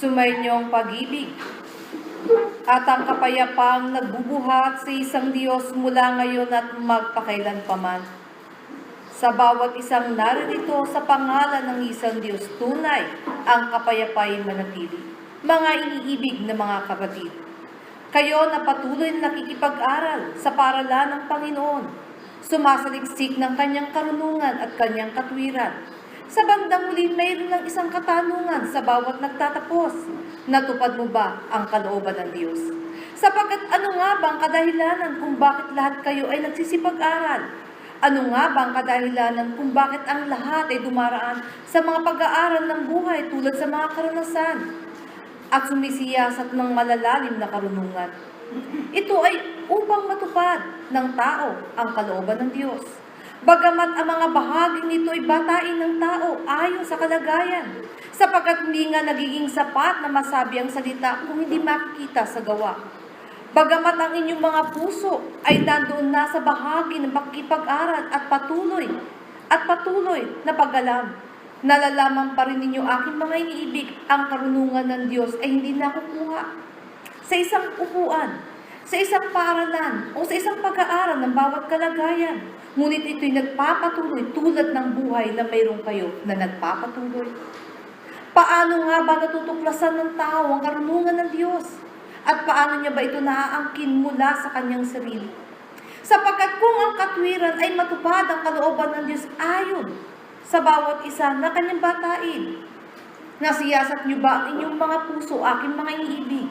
Sumayinyong pag-ibig at ang kapayapang nagbubuhat sa isang Diyos mula ngayon at magpakailanpaman. Sa bawat isang naririto sa pangalan ng isang Diyos tunay, ang kapayapay manatili. Mga iniibig na mga kapatid, kayo na patuloy na nakikipag-aral sa paralan ng Panginoon, sumasaliksik ng kanyang karunungan at kanyang katwiran. Sa bandang huli, mayroon ng isang katanungan sa bawat nagtatapos. Natupad mo ba ang kalooban ng Diyos? Sapagkat ano nga ba ang kadahilanan kung bakit lahat kayo ay nagsisipag-aral? Ano nga ba ang kadahilanan kung bakit ang lahat ay dumaraan sa mga pag-aaral ng buhay tulad sa mga karanasan at sumisiyasat ng malalalim na karunungan? Ito ay upang matupad ng tao ang kalooban ng Diyos. Bagamat ang mga bahagi nito ay batain ng tao ayon sa kalagayan, sapagkat hindi nga nagiging sapat na masabi ang salita kung hindi makikita sa gawa. Bagamat ang inyong mga puso ay nandoon na sa bahagi ng pakipag-aral at patuloy at patuloy na pag-alam, nalalaman pa rin ninyo aking mga iniibig ang karunungan ng Diyos ay hindi nakukuha sa isang upuan, sa isang paaralan o sa isang pag-aaral ng bawat kalagayan. Ngunit ito'y nagpapatuloy tulad ng buhay na mayroon kayo na nagpapatuloy. Paano nga ba natutuklasan ng tao ang karunungan ng Diyos? At paano niya ba ito naaangkin mula sa kanyang sarili? Sapagkat kung ang katwiran ay matupad ang kalooban ng Diyos ayon sa bawat isa na kanyang batain, nasiyasat niyo ba ang inyong mga puso, aking mga iniibig?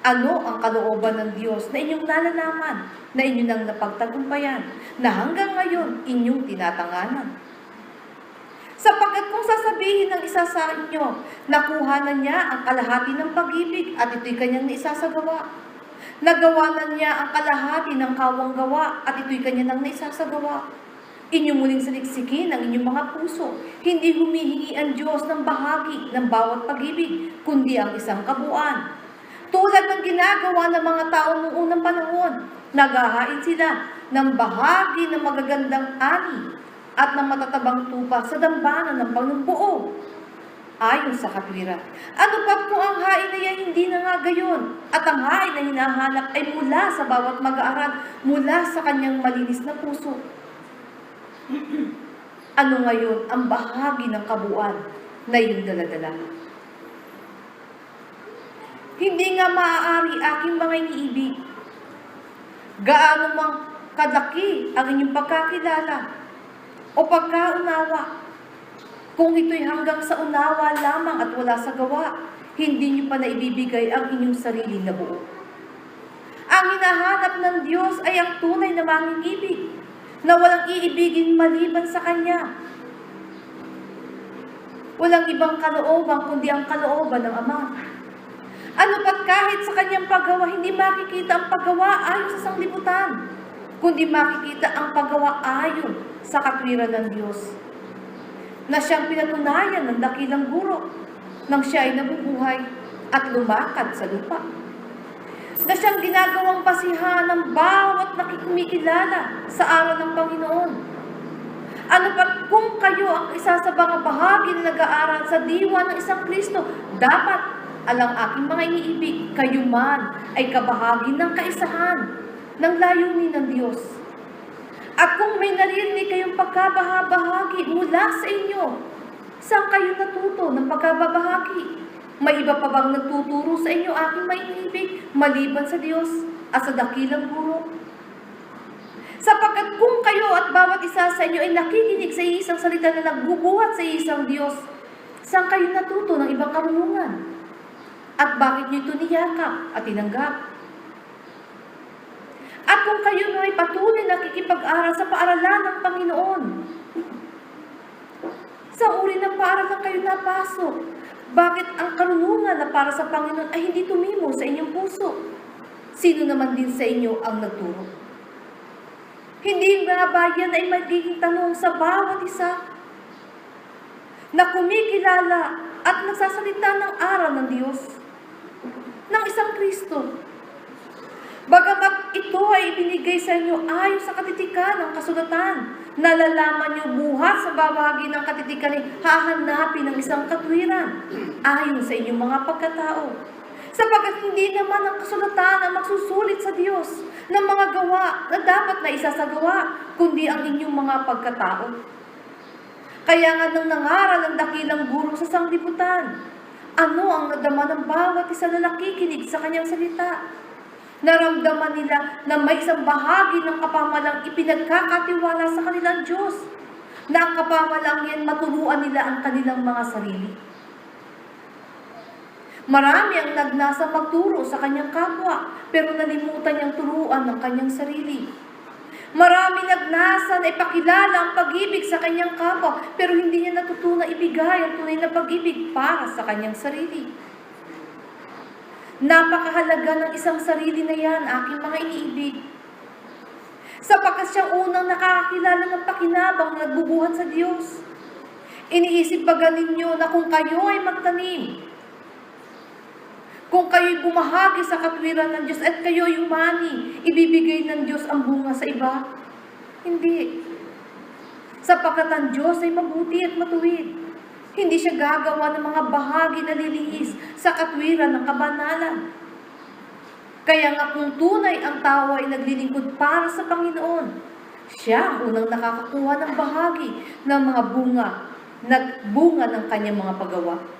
Ano ang kalooban ng Diyos na inyong nalalaman, na inyo nang napagtagumpayan, na hanggang ngayon inyong tinatanganan? Sapagkat kung sasabihin ng isa sa inyo, nakuha na niya ang kalahati ng pag-ibig at ito'y kanyang naisasagawa. Nagawa na niya ang kalahati ng kawang gawa at ito'y kanya nang naisasagawa. Inyong muling saliksikin ang inyong mga puso. Hindi humihingi ang Diyos ng bahagi ng bawat pag-ibig, kundi ang isang kabuuan. Tulad ng ginagawa ng mga tao noong unang panahon, naghahain sila ng bahagi ng magagandang ani at ng matatabang tupa sa dambana ng panumbuo. Ayon sa katwiran. Ano pa kung ang hain na yan hindi na nga gayon at ang hain na hinahanap ay mula sa bawat mag-aaral, mula sa kanyang malinis na puso. ano ngayon ang bahagi ng kabuuan na iyong daladala? Hindi nga maaari aking mga iniibig. Gaano mang kadaki ang inyong pagkakilala o pagkaunawa. Kung ito'y hanggang sa unawa lamang at wala sa gawa, hindi niyo pa naibibigay ang inyong sarili na buo. Ang hinahanap ng Diyos ay ang tunay na mangingibig, na walang iibigin maliban sa Kanya. Walang ibang kalooban kundi ang kalooban ng Ama. Ano pat kahit sa kanyang paggawa, hindi makikita ang paggawa ayon sa sanglibutan, kundi makikita ang paggawa ayon sa katwiran ng Diyos. Na siyang pinatunayan ng dakilang guro nang siya ay nabubuhay at lumakad sa lupa. Na siyang ginagawang basihan ng bawat nakikumikilala sa araw ng Panginoon. Ano pa kung kayo ang isa sa mga bahagi na nag-aaral sa diwa ng isang Kristo, dapat alang aking mga iniibig, kayo man ay kabahagi ng kaisahan ng layunin ng Diyos. At kung may naririnig kayong pagkabahabahagi mula sa inyo, saan kayo natuto ng pagkababahagi? May iba pa bang nagtuturo sa inyo aking may iniibig maliban sa Diyos at sa dakilang guro? Sapagkat kung kayo at bawat isa sa inyo ay nakikinig sa isang salita na nagbubuhat sa isang Diyos, saan kayo natuto ng ibang karunungan? At bakit niyo ito niyakap at tinanggap? At kung kayo na ay patuloy nakikipag-aral sa paaralan ng Panginoon, sa uri ng paaralan kayo napasok, bakit ang karunungan na para sa Panginoon ay hindi tumimo sa inyong puso? Sino naman din sa inyo ang nagturo? Hindi nga ba yan ay magiging tanong sa bawat isa na kumikilala at nagsasalita ng aral ng Diyos, ng isang Kristo. Bagamat ito ay ibinigay sa inyo ayon sa katitikan ng kasulatan nalalaman niyo buhat sa babahagi ng katitikan ay hahanapin ng isang katwiran ayon sa inyong mga pagkatao. Sapagkat hindi naman ang kasulatan ang magsusulit sa Diyos ng mga gawa na dapat na isasagawa, kundi ang inyong mga pagkatao. Kaya nga nang nangaral ang dakilang guro sa sanglibutan, ano ang nadama ng bawat isa na nakikinig sa kanyang salita? Naramdaman nila na may isang bahagi ng kapamalang ipinagkakatiwala sa kanilang Diyos, na ang kapamalang yan maturuan nila ang kanilang mga sarili. Marami ang nagnasa magturo sa kanyang kapwa, pero nalimutan niyang turuan ng kanyang sarili. Marami nagnasa na ipakilala ang pag-ibig sa kanyang kapwa, pero hindi niya natutunan ibigay ang tunay na pag-ibig para sa kanyang sarili. Napakahalaga ng isang sarili na yan, aking mga iniibig. Sapagkat siyang unang nakakakilala ng pakinabang na nagbubuhat sa Diyos. Iniisip ba ninyo na kung kayo ay magtanim, kung kayo'y bumahagi sa katwiran ng Diyos at kayo'y umani, ibibigay ng Diyos ang bunga sa iba? Hindi. Sapagkat ang Diyos ay mabuti at matuwid. Hindi siya gagawa ng mga bahagi na lilihis sa katwiran ng kabanalan. Kaya nga kung tunay ang tao ay naglilingkod para sa Panginoon, siya ang unang nakakakuha ng bahagi ng mga bunga, nagbunga ng kanyang mga paggawa.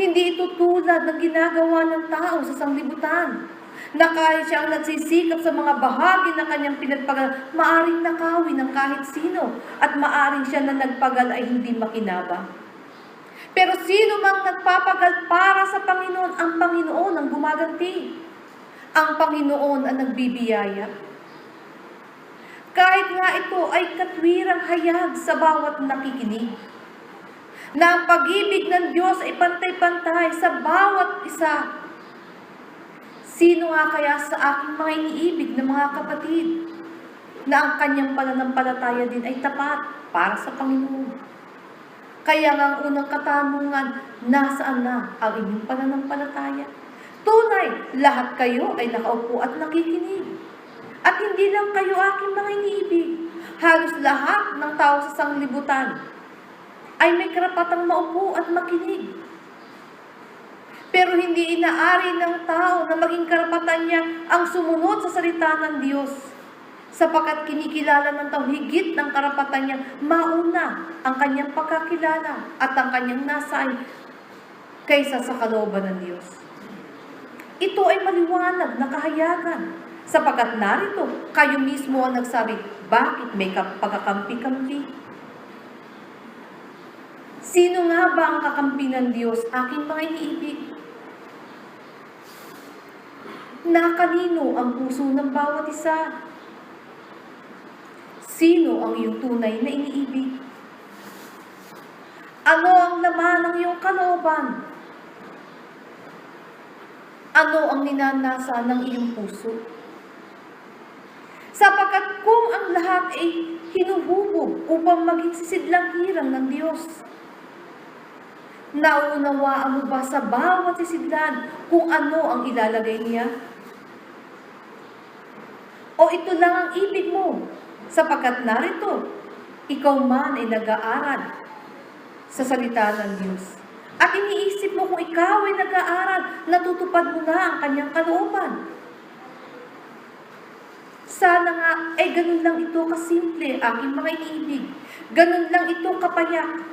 Hindi ito tulad ng ginagawa ng tao sa sanglibutan na kahit siya ang nagsisikap sa mga bahagi ng kanyang pinagpagal, maaring nakawin ng kahit sino at maaring siya na nagpagal ay hindi makinabang. Pero sino mang nagpapagal para sa Panginoon, ang Panginoon ang gumaganti. Ang Panginoon ang nagbibiyaya. Kahit nga ito ay katwirang hayag sa bawat nakikinig na ang pag-ibig ng Diyos ay pantay-pantay sa bawat isa. Sino nga kaya sa aking mga iniibig na mga kapatid na ang kanyang pananampalataya din ay tapat para sa Panginoon? Kaya nga ang unang katanungan, nasaan na ang inyong pananampalataya? Tunay, lahat kayo ay nakaupo at nakikinig. At hindi lang kayo aking mga iniibig. Halos lahat ng tao sa sanglibutan ay may karapatang maupo at makinig. Pero hindi inaari ng tao na maging karapatan niya ang sumunod sa salita ng Diyos. Sapagkat kinikilala ng tao higit ng karapatan niya mauna ang kanyang pagkakilala at ang kanyang nasay kaysa sa kalooban ng Diyos. Ito ay maliwanag na kahayagan. Sapagkat narito, kayo mismo ang nagsabi, bakit may pagkakampi-kampi? Sino nga ba ang kakampi ng Diyos, aking mga iniibig? Na kanino ang puso ng bawat isa? Sino ang iyong tunay na iniibig? Ano ang laman ng iyong kalooban? Ano ang ninanasa ng iyong puso? Sapagkat kung ang lahat ay hinuhubog upang maging sisidlang hirang ng Diyos, Naunawaan mo ba sa bawat sisidlan kung ano ang ilalagay niya? O ito lang ang ibig mo, sapagkat narito, ikaw man ay nag-aaral sa salita ng Diyos. At iniisip mo kung ikaw ay nag-aaral, natutupad mo na ang kanyang kalooban. Sana nga, ay ganun lang ito kasimple, aking mga iniibig. Ganun lang ito kapayak.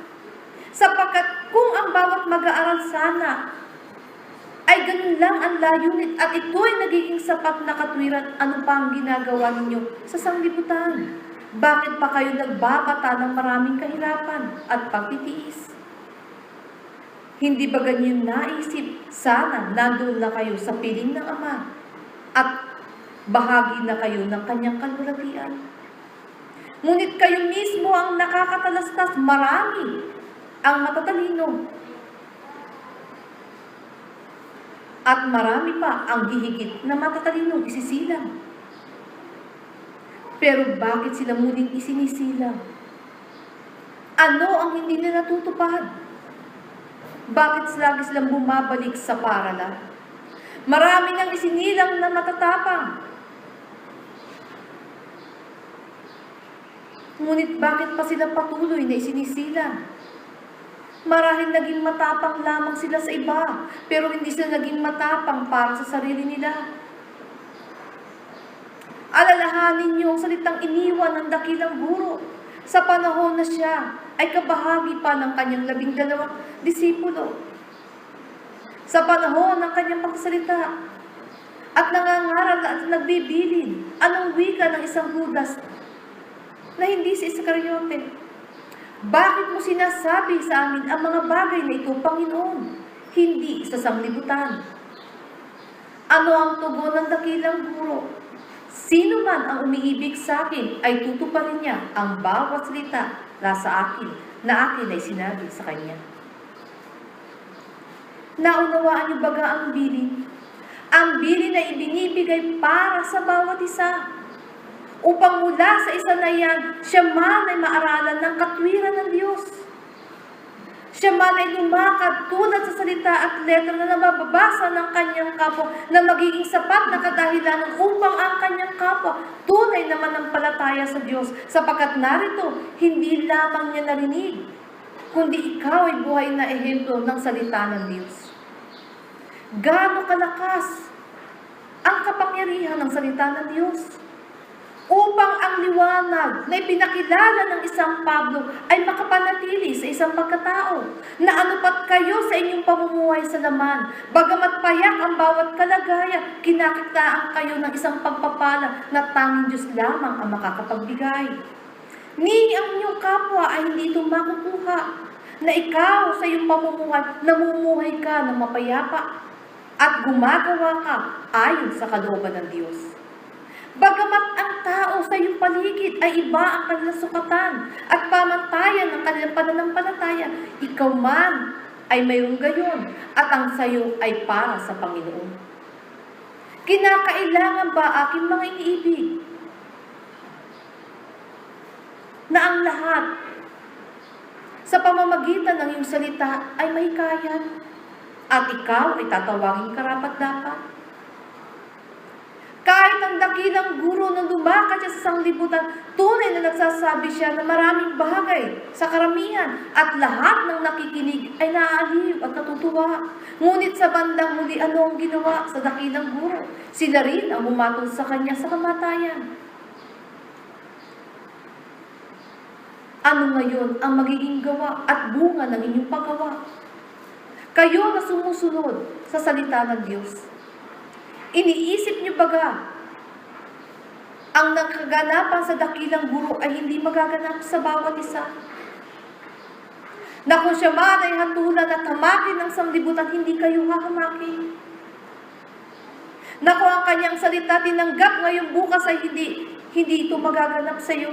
Sapagkat kung ang bawat mag-aaral sana ay ganun lang ang layunin at ito ay nagiging sapat na katwiran, ano pa ang ginagawa ninyo sa sanglibutan? Bakit pa kayo nagbabata ng maraming kahirapan at pagtitiis? Hindi ba ganyan naisip? Sana nandun na kayo sa piling ng Ama at bahagi na kayo ng kanyang kalulatian. Ngunit kayo mismo ang nakakatalastas marami ang matatalino. At marami pa ang gihigit na matatalinong isisilang. Pero bakit sila muling isinisilang? Ano ang hindi nila natutupad? Bakit lagi silang bumabalik sa paralan? Marami nang isinilang na matatapang. Ngunit bakit pa sila patuloy na isinisilang? Marahil naging matapang lamang sila sa iba, pero hindi sila naging matapang para sa sarili nila. Alalahanin niyo ang salitang iniwan ng dakilang guro sa panahon na siya ay kabahagi pa ng kanyang labing dalawang disipulo. Sa panahon ng kanyang pagsalita at nangangaral at nagbibilin anong wika ng isang Judas na hindi si Iscariote. Bakit mo sinasabi sa amin ang mga bagay na ito, Panginoon? Hindi sa sanglibutan. Ano ang tugon ng dakilang guro? Sino man ang umiibig sa akin ay tutuparin niya ang bawat salita na sa akin na akin ay sinabi sa kanya. Naunawaan niyo baga ang bilin? Ang bilin na ibinibigay para sa bawat isa. Upang mula sa isa na yan, siya man ay maaralan ng katwiran ng Diyos. Siya man ay lumakad tulad sa salita at letra na nababasa ng kanyang kapwa na magiging sapat na kadahilanan upang ang kanyang kapwa tunay naman ang palataya sa Diyos sapagkat narito hindi lamang niya narinig kundi ikaw ay buhay na ehemplo ng salita ng Diyos. Gaano kalakas ang kapangyarihan ng salita ng Diyos upang ang liwanag na ipinakilala ng isang Pablo ay makapanatili sa isang pagkatao na anupat kayo sa inyong pamumuhay sa laman. Bagamat payak ang bawat kalagayan, kinakitaan kayo ng isang pagpapala na tanging Diyos lamang ang makakapagbigay. Ni ang inyong kapwa ay hindi ito makukuha na ikaw sa iyong pamumuhay, namumuhay ka ng mapayapa at gumagawa ka ayon sa kalooban ng Diyos. Bagamat ang tao sa iyong paligid ay iba ang kanilang sukatan at pamantayan ng kanilang pananampalataya, ikaw man ay mayroong gayon at ang sayo ay para sa Panginoon. Kinakailangan ba aking mga iniibig na ang lahat sa pamamagitan ng iyong salita ay mahikayan at ikaw ay tatawagin karapat-dapat? Kahit ang dakilang guro nung lumakad siya sa sanglibutan, tunay na nagsasabi siya na maraming bagay sa karamihan at lahat ng nakikinig ay naaaliw at natutuwa. Ngunit sa bandang muli, ano ang ginawa sa dakilang guro? Sila rin ang bumatol sa kanya sa kamatayan. Ano ngayon ang magiging gawa at bunga ng inyong paggawa? Kayo na sumusunod sa salita ng Diyos. Iniisip niyo baga, ang nakaganapan sa dakilang guro ay hindi magaganap sa bawat isa. Na kung siya man ay hatulan at hamakin ng sanglibutan, hindi kayo hahamakin. Na kung ang kanyang salita tinanggap ngayong bukas ay hindi, hindi ito magaganap sa iyo.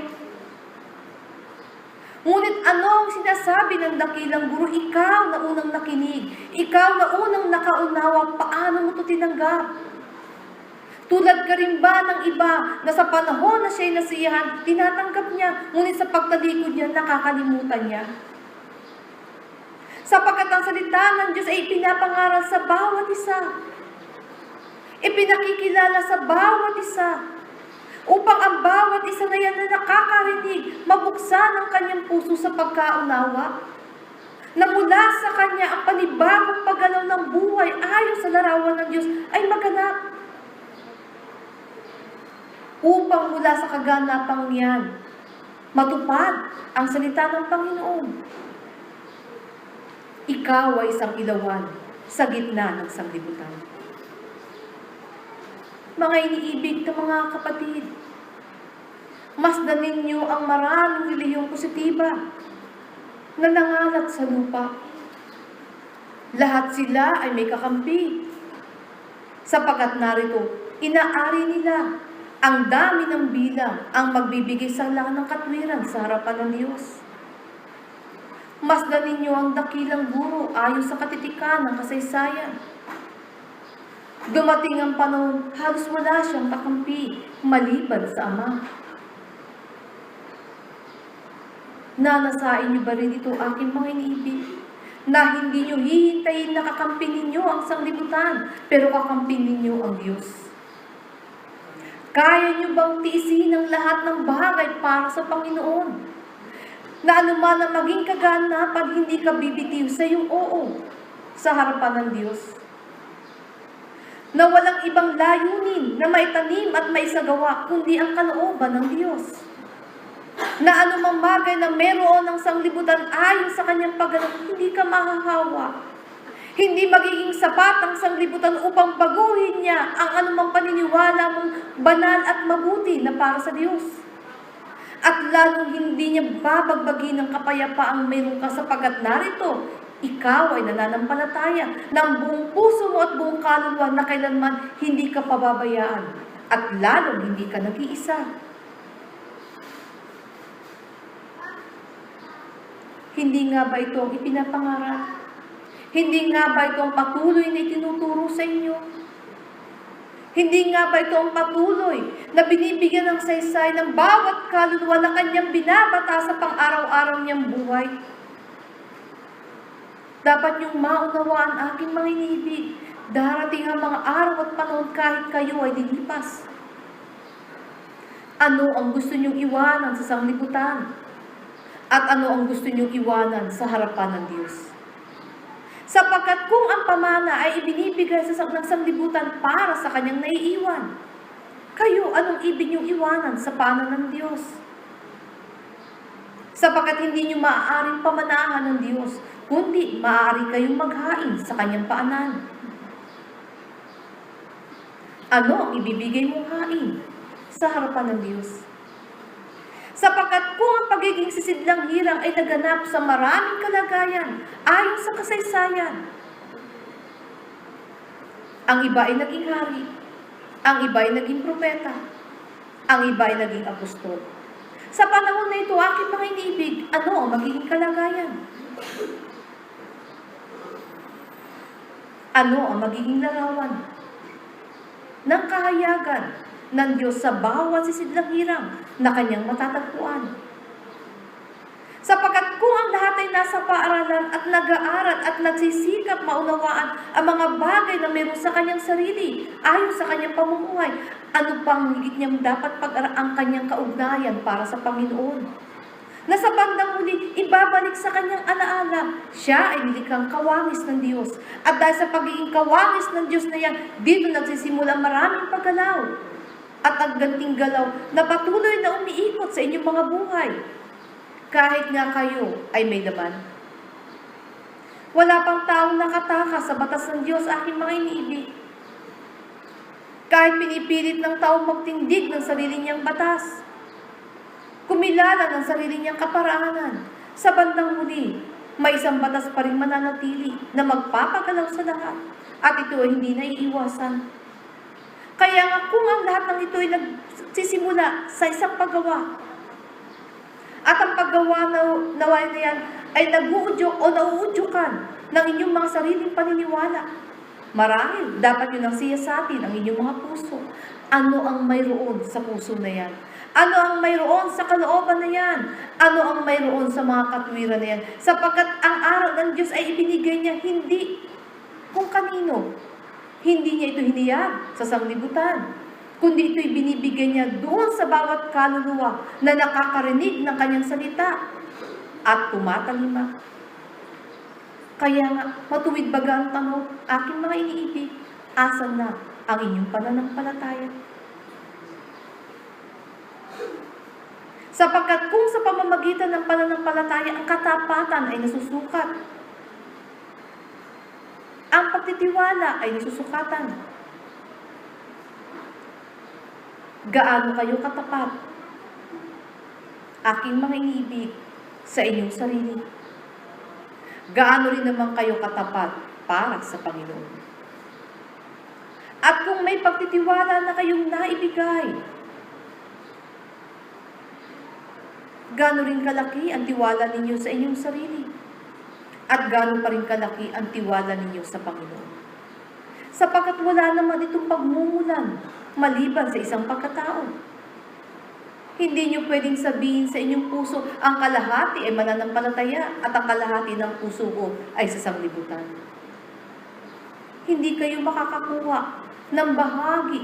Ngunit ano ang sinasabi ng dakilang guro? Ikaw na unang nakinig. Ikaw na unang nakaunawa. Paano mo ito tinanggap? Tulad ka rin ba ng iba na sa panahon na siya'y nasiyahan, tinatanggap niya, ngunit sa pagtalikod niya, nakakalimutan niya? Sapagkat ang salita ng Diyos ay pinapangaral sa bawat isa. Ipinakikilala sa bawat isa. Upang ang bawat isa na yan na nakakarinig, mabuksan ang kanyang puso sa pagkaunawa. Na mula sa kanya ang panibagong paggalaw ng buhay ayon sa larawan ng Diyos ay maganap upang mula sa kaganapang niyan, matupad ang salita ng Panginoon. Ikaw ay isang ilawan sa gitna ng sanglibutan. Mga iniibig na mga kapatid, masdan ninyo ang maraming relihiyong positiba na nangalat sa lupa. Lahat sila ay may kakampi. Sapagat narito, inaari nila ang dami ng bilang ang magbibigay sa lahat ng katwiran sa harapan ng Diyos. Masdan ninyo ang dakilang guro ayon sa katitikan ng kasaysayan. Dumating ang panahon, halos wala siyang kakampi maliban sa Ama. Nanasain niyo ba rin ito aking mga iniibig? Na hindi niyo hihintayin na kakampi ninyo ang sanglibutan, pero kakampi ninyo ang Diyos. Kaya niyo bang tiisin ang lahat ng bagay para sa Panginoon? Na anuman ang maging kaganapan, hindi ka bibitiw sa iyong oo sa harapan ng Diyos. Na walang ibang layunin na maitanim at maisagawa, kundi ang kalooban ng Diyos. Na anumang bagay na meron ng sanglibutan ayon sa kanyang pagganap, hindi ka mahahawa. Hindi magiging sapat ang sanglibutan upang baguhin niya ang anumang paniniwala mong banal at mabuti na para sa Diyos. At lalong hindi niya babagbagin ng kapayapaang meron ka sapagkat narito, ikaw ay nananampalataya ng buong puso mo at buong kaluluwa na kailanman hindi ka pababayaan at lalong hindi ka nag-iisa. Hindi nga ba ito ang? Hindi nga ba ito ang patuloy na itinuturo sa inyo? Hindi nga ba ito ang patuloy na binibigyan ng saysay ng bawat kaluluwa na kanyang binabata sa pang-araw-araw niyang buhay? Dapat niyong maunawaan aking mga inibig. Darating ang mga araw at panahon kahit kayo ay dilipas. Ano ang gusto niyong iwanan sa sanglibutan? At ano ang gusto niyong iwanan sa harapan ng Diyos? Sapagkat kung ang pamana ay ibinibigay sa ng sanglibutan para sa kanyang naiiwan, kayo anong ibig niyong iwanan sa pana ng Diyos? Sapagkat hindi niyo maaaring pamanahan ng Diyos, kundi maaari kayong maghain sa kanyang paanan. Ano ang ibibigay mong hain sa harapan ng Diyos? Sapagkat kung ang pagiging sisidlang hirang ay naganap sa maraming kalagayan ayon sa kasaysayan, ang iba ay naging hari, ang iba ay naging propeta, ang iba ay naging apostol. Sa panahon na ito, aking mga inibig, ano ang magiging kalagayan? Ano ang magiging larawan ng kahayagan ng Diyos sa bawat sisidlang hirang na kanyang matatagpuan. Sapagkat kung ang lahat ay nasa paaralan at nag-aaral at nagsisikap maunawaan ang mga bagay na meron sa kanyang sarili ayon sa kanyang pamumuhay, ano pang higit niyang dapat pag ang kanyang kaugnayan para sa Panginoon? Na sa bandang huli, ibabalik sa kanyang alaala, siya ay nilikhang kawangis ng Diyos. At dahil sa pagiging kawangis ng Diyos na yan, dito nagsisimula maraming paggalaw at ang ganting galaw na patuloy na umiikot sa inyong mga buhay. Kahit nga kayo ay may laman. Wala pang taong nakatakas sa batas ng Diyos, aking mga iniibig. Kahit pinipilit ng taong magtindig ng sarili niyang batas, kumilala ng sarili niyang kaparaanan, sa bandang huli, may isang batas pa rin mananatili na magpapagalaw sa lahat at ito ay hindi naiiwasan. Kaya nga kung ang lahat ng ito ay nagsisimula sa isang paggawa, at ang paggawa na naway na yan ay nag-uudyok o nauudyukan ng inyong mga sariling paniniwala. Marahil, dapat yun ang siya sa atin, ang inyong mga puso. Ano ang mayroon sa puso na yan? Ano ang mayroon sa kalooban na yan? Ano ang mayroon sa mga katwiran na yan? Sapagkat ang araw ng Diyos ay ibinigay niya hindi kung kanino. Hindi niya ito hiniyag sa sanglibutan. Kundi ito'y binibigay niya doon sa bawat kaluluwa na nakakarinig ng kanyang salita at tumatalima. Kaya nga, matuwid baga ang tanong, aking mga iniibig, asan na ang inyong pananampalataya? Sapagkat kung sa pamamagitan ng pananampalataya ang katapatan ay nasusukat, pagtitiwala ay nasusukatan. Gaano kayo katapat? Aking mga iniibig sa inyong sarili. Gaano rin naman kayo katapat para sa Panginoon. At kung may pagtitiwala na kayong naibigay, gaano rin kalaki ang tiwala ninyo sa inyong sarili. At gaano pa rin kalaki ang tiwala ninyo sa Panginoon. Sapagkat wala naman itong pagmumulan maliban sa isang pagkatao. Hindi nyo pwedeng sabihin sa inyong puso, ang kalahati ay mananampalataya at ang kalahati ng puso ko ay sa sanglibutan. Hindi kayo makakakuha ng bahagi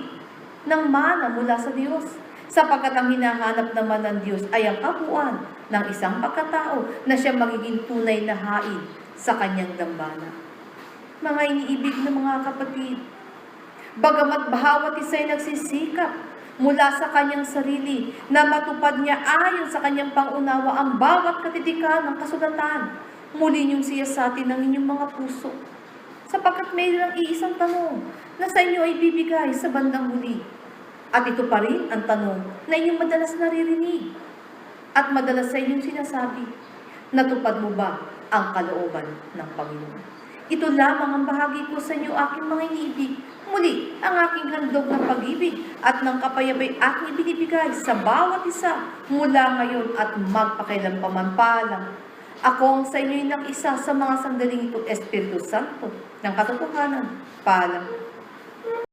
ng mana mula sa Diyos. Sapagkat ang hinahanap naman ng Diyos ay ang kabuuan ng isang pagkatao na siya magiging tunay na hain sa kanyang dambana. Mga iniibig na mga kapatid, bagamat bawat isa'y nagsisikap mula sa kanyang sarili na matupad niya ayon sa kanyang pangunawa ang bawat katitikan ng kasulatan, muli niyong siya sa atin ng inyong mga puso. Sapagkat mayroong iisang tanong na sa inyo ay bibigay sa bandang huli. At ito pa rin ang tanong na inyong madalas naririnig at madalas sa inyong sinasabi, natupad mo ba ang kalooban ng Panginoon? Ito lamang ang bahagi ko sa inyo, aking mga iniibig. Muli, ang aking handog ng pag-ibig at ng kapayapay aking ibinibigay sa bawat isa mula ngayon at magpakailanpaman palang. Ako ang sa inyo ng isa sa mga sandaling ito, Espiritu Santo, ng katotohanan. Paalam.